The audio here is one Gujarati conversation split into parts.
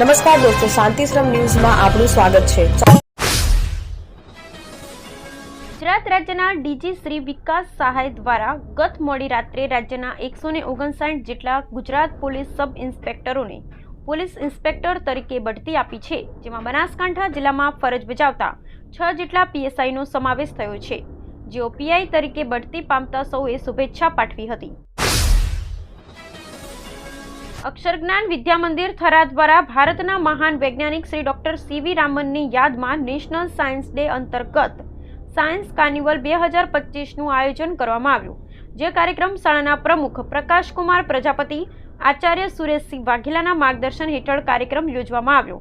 નમસ્કાર દોસ્તો, શાંતિશ્રમ ન્યૂઝમાં આપનું સ્વાગત છે. ગુજરાત રાજ્યના ડીજી શ્રી વિકાસ સહાય દ્વારા ગત મોડી રાત્રે રાજ્યના એકસો ને ઓગણસાઠ જેટલા ગુજરાત પોલીસ સબ ઇન્સ્પેક્ટરોને પોલીસ ઇન્સ્પેક્ટર તરીકે બઢતી આપી છે, જેમાં બનાસકાંઠા જિલ્લામાં ફરજ બજાવતા છ જેટલા પીએસઆઈનો સમાવેશ થયો છે, જેઓ પીઆઈ તરીકે બઢતી પામતા સૌએ શુભેચ્છા પાઠવી હતી. અક્ષરજ્ઞાન વિદ્યા મંદિર થરા દ્વારા ભારતના મહાન વૈજ્ઞાનિક શ્રી ડોક્ટર સીવી રામનની યાદમાં નેશનલ સાયન્સ ડે અંતર્ગત સાયન્સ કાર્નિવલ બે હજાર પચીસનું આયોજન કરવામાં આવ્યું. જે કાર્યક્રમ શાળાના પ્રમુખ પ્રકાશકુમાર પ્રજાપતિ, આચાર્ય સુરેશસિંહ વાઘેલાના માર્ગદર્શન હેઠળ કાર્યક્રમ યોજવામાં આવ્યો.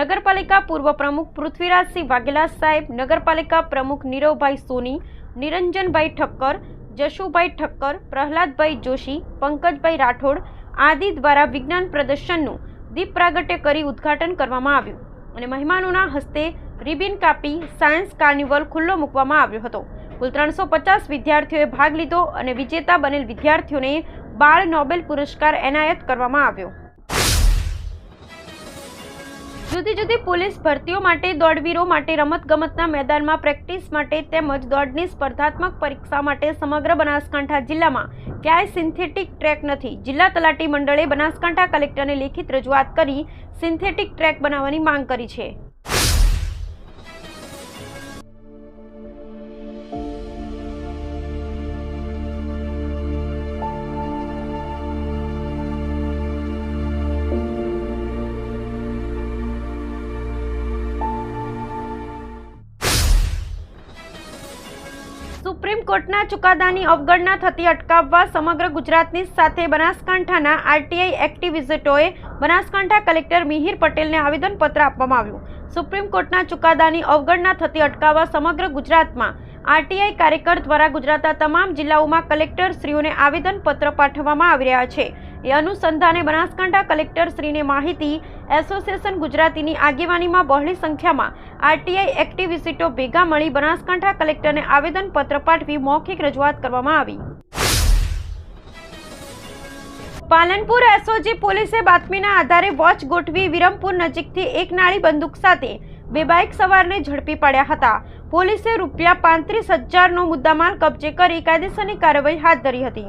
નગરપાલિકા પૂર્વ પ્રમુખ પૃથ્વીરાજસિંહ વાઘેલા સાહેબ, નગરપાલિકા પ્રમુખ નીરવભાઈ સોની, નિરંજનભાઈ ઠક્કર, જશુભાઈ ઠક્કર, પ્રહલાદભાઈ જોશી, પંકજભાઈ રાઠોડ આદિ દ્વારા વિજ્ઞાન પ્રદર્શનનું દીપ પ્રાગટ્ય કરી ઉદ્ઘાટન કરવામાં આવ્યું અને મહેમાનોના હસ્તે રિબિન કાપી સાયન્સ કાર્નિવલ ખુલ્લો મૂકવામાં આવ્યો હતો. કુલ ત્રણસો પચાસ વિદ્યાર્થીઓએ ભાગ લીધો અને વિજેતા બનેલ વિદ્યાર્થીઓને બાળ નોબેલ પુરસ્કાર એનાયત કરવામાં આવ્યો. જુદી જુદી પોલીસ ભરતીઓ માટે દોડવીરો માટે રમતગમતના મેદાનમાં પ્રેક્ટિસ માટે તેમજ દોડની સ્પર્ધાત્મક પરીક્ષા માટે સમગ્ર બનાસકાંઠા જિલ્લામાં ક્યાંય સિન્થેટિક ટ્રેક નથી. જિલ્લા તલાટી મંડળે બનાસકાંઠા કલેક્ટરને લેખિત રજૂઆત કરી સિન્થેટિક ટ્રેક બનાવવાની માંગ કરી છે. સુપ્રીમ કોર્ટના ચુકાદાની અવગણના થતી અટકાવવા સમગ્ર ગુજરાતની સાથે બનાસકાંઠાના આરટીઆઈ એક્ટિવિઝિટોએ બનાસકાંઠા કલેક્ટર મિહિર પટેલને આવેદનપત્ર આપવામાં આવ્યું. સુપ્રીમ કોર્ટના ચુકાદાની અવગણના થતી અટકાવવા સમગ્ર ગુજરાતમાં આરટીઆઈ કાર્યકર દ્વારા ગુજરાતના તમામ જિલ્લાઓમાં કલેક્ટર શ્રીઓને આવેદનપત્ર પાઠવવામાં આવી રહ્યા છે. એ અનુસંધાને બનાસકાંઠા કલેક્ટર શ્રીને માહિતી, એસોસિએશન ગુજરાતીની આગેવાનીમાં બહોળી સંખ્યામાં આરટીઆઈ એક્ટિવિસ્ટો ભેગા મળી બનાસકાંઠા કલેક્ટરને આવેદનપત્ર પાઠવી મૌખિક રજૂઆત કરવામાં આવી. પાલનપુર એસઓજી પોલીસે બાતમીના આધારે વોચ ગોઠવી વિરમપુર નજીકથી એક નાળી બંદૂક સાથે બે બાઇક સવારને ઝડપી પાડ્યા હતા. પોલીસે રૂપિયા પાંત્રીસ હજારનો મુદ્દામાલ કબજે કરી કાયદેસરની કાર્યવાહી હાથ ધરી હતી.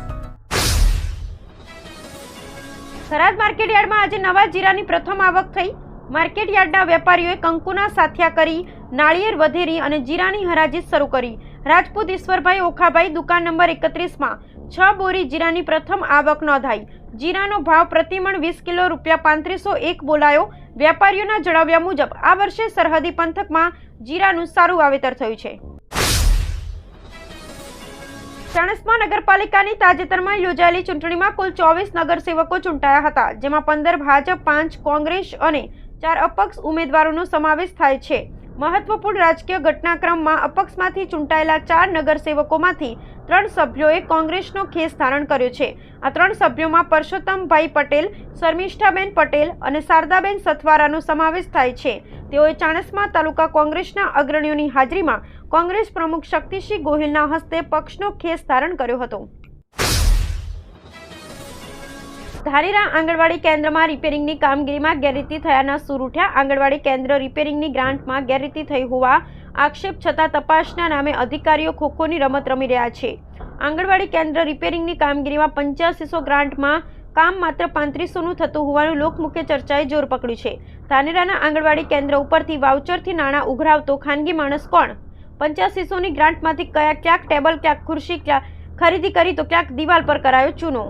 થરાદ માર્કેટયાર્ડમાં આજે નવા જીરાની પ્રથમ આવક થઈ. માર્કેટયાર્ડના વેપારીઓએ કંકુના સાથિયા કરી, નાળિયેર વધેરી અને જીરાની હરાજી શરૂ કરી. રાજપૂત ઈશ્વરભાઈ ઓખાભાઈ દુકાન નંબર એકત્રીસમાં છ બોરી જીરાની પ્રથમ આવક નોંધાઈ. જીરાનો ભાવ પ્રતિમણ વીસ કિલો રૂપિયા પાંત્રીસો એક બોલાયો. વેપારીઓના જણાવ્યા મુજબ, આ વર્ષે સરહદી પંથકમાં જીરાનું સારું વાવેતર થયું છે. ચાણસ્મા નગરપાલિકાની તાજેતરમાં યોજાયેલી ચૂંટણીમાં કુલ ચોવીસ નગરસેવકો ચૂંટાયા હતા, જેમાં પંદર ભાજપ, પાંચ કોંગ્રેસ અને ચાર અપક્ષ ઉમેદવારોનો સમાવેશ થાય છે. મહત્વપૂર્ણ રાજકીય ઘટનાક્રમમાં અપક્ષમાંથી ચૂંટાયેલા ચાર નગરસેવકોમાંથી ત્રણ સભ્યોએ કોંગ્રેસનો ખેસ ધારણ કર્યો છે. આ ત્રણ સભ્યોમાં પરસોત્તમભાઈ પટેલ, શર્મિષ્ઠાબેન પટેલ અને શારદાબેન સથવારાનો સમાવેશ થાય છે. તેઓએ ચાણસ્મા તાલુકા કોંગ્રેસના અગ્રણીઓની હાજરીમાં કોંગ્રેસ પ્રમુખ શક્તિસિંહ ગોહિલના હસ્તે પક્ષનો ખેસ ધારણ કર્યો હતો. ધાનેરા આંગણવાડી કેન્દ્રમાં રિપેરિંગની કામગીરીમાં ગેરરીતિ થયાના સૂર ઉઠ્યા. આંગણવાડી કેન્દ્ર રિપેરિંગની ગ્રાન્ટમાં ગેરરીતિ થઈ હોવા આક્ષેપ છતાં તપાસના નામે અધિકારીઓ ખોખોની રમત રમી રહ્યા છે. આંગણવાડી કેન્દ્ર રિપેરિંગની કામગીરીમાં પંચ્યાસીસો ગ્રાન્ટમાં કામ માત્ર પાંત્રીસોનું થતું હોવાનું લોકમુખ્ય ચર્ચાએ જોર પકડ્યું છે. ધાનેરાના આંગણવાડી કેન્દ્ર ઉપરથી વાઉચરથી નાણાં ઉઘરાવતો ખાનગી માણસ કોણ? પંચ્યાસીસોની ગ્રાન્ટમાંથી કયા ક્યાંક ટેબલ, ક્યાંક ખુરશી ક્યાંક ખરીદી કરી તો ક્યાંક દિવાલ પર કરાયો ચૂનો?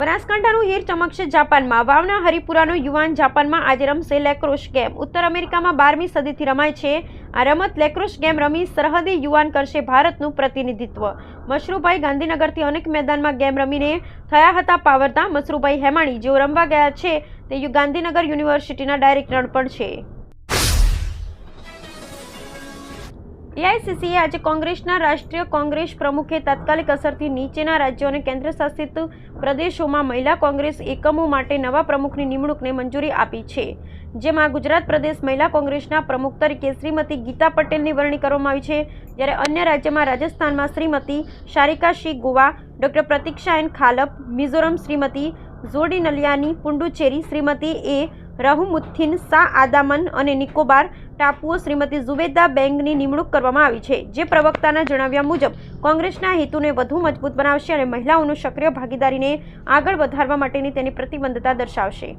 બનાસકાંઠાનું હીર ચમકશે જાપાનમાં. વાવના હરિપુરાનો યુવાન જાપાનમાં આજે રમશે લેક્રોશ ગેમ. ઉત્તર અમેરિકામાં બારમી સદીથી રમાય છે. આ રમત લેક્રોશ ગેમ રમી સરહદી યુવાન કરશે ભારતનું પ્રતિનિધિત્વ. મશરૂભાઈ ગાંધીનગરથી અનેક મેદાનમાં ગેમ રમીને થયા હતા પાવરતા. મશરૂભાઈ હેમાણી, જેઓ રમવા ગયા છે, તે ગાંધીનગર યુનિવર્સિટીના ડાયરેક્ટર પણ છે. એઆઈસીસીએ આજે કોંગ્રેસના રાષ્ટ્રીય કોંગ્રેસ પ્રમુખે તાત્કાલિક અસરથી નીચેના રાજ્યો અને કેન્દ્રશાસિત પ્રદેશોમાં મહિલા કોંગ્રેસ એકમો માટે નવા પ્રમુખની નિમણૂકને મંજૂરી આપી છે. જેમાં ગુજરાત પ્રદેશ મહિલા કોંગ્રેસના પ્રમુખ તરીકે શ્રીમતી ગીતા પટેલની વરણી કરવામાં આવી છે. જ્યારે અન્ય રાજ્યમાં રાજસ્થાનમાં શ્રીમતી શારિકા શી ગોવા, ડોક્ટર પ્રતીક્ષા એન ખાલપ, મિઝોરમ શ્રીમતી જોડી નલિયાની, પુંડુચેરી શ્રીમતી એ રહુમુથિન સા આદામન અને નિકોબાર ટાપુઓ શ્રીમતી ઝુબેદા બેંગની નિમણૂક કરવામાં આવી છે. જે પ્રવક્તાના જણાવ્યા મુજબ, કોંગ્રેસના હેતુને વધુ મજબૂત બનાવશે અને મહિલાઓનું સક્રિય ભાગીદારીને આગળ વધારવા માટેની તેની પ્રતિબદ્ધતા દર્શાવશે.